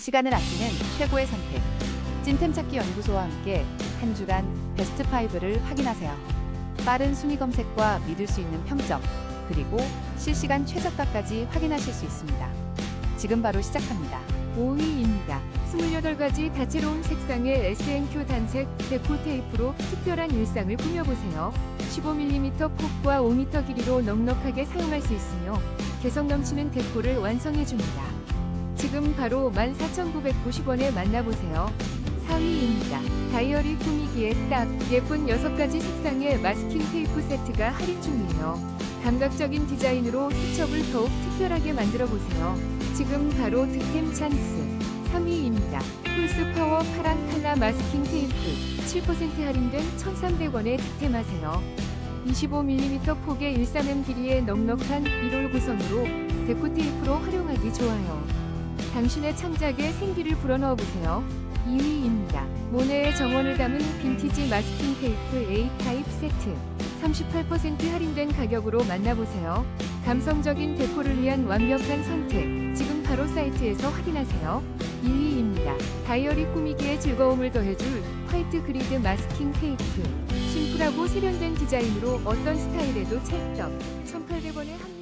시간을 아끼는 최고의 선택. 찐템 찾기 연구소와 함께 한 주간 베스트 5를 확인하세요. 빠른 순위 검색과 믿을 수 있는 평점, 그리고 실시간 최저가까지 확인하실 수 있습니다. 지금 바로 시작합니다. 5위입니다. 28가지 다채로운 색상의 SNQ 단색 데코 테이프로 특별한 일상을 꾸며보세요. 15mm 폭과 5m 길이로 넉넉하게 사용할 수 있으며 개성 넘치는 데코를 완성해줍니다. 지금 바로 14,990원에 만나보세요. 4위입니다. 다이어리 꾸미기에 딱 예쁜 6가지 색상의 마스킹 테이프 세트가 할인 중이에요. 감각적인 디자인으로 수첩을 더욱 특별하게 만들어보세요. 지금 바로 득템 찬스 3위입니다. 폴스 파워 파란 칼라 마스킹 테이프 7% 할인된 1,300원에 득템하세요. 25mm 폭의 1,3M 길이의 넉넉한 1홀 구성으로 데코 테이프로 활용하기 좋아요. 당신의 창작에 생기를 불어넣어 보세요. 2위입니다. 모네의 정원을 담은 빈티지 마스킹 테이프 A 타입 세트 38% 할인된 가격으로 만나보세요. 감성적인 데코를 위한 완벽한 선택. 지금 바로 사이트에서 확인하세요. 2위입니다. 다이어리 꾸미기에 즐거움을 더해줄 화이트 그리드 마스킹 테이프. 심플하고 세련된 디자인으로 어떤 스타일에도 찰떡. 1,800원에 한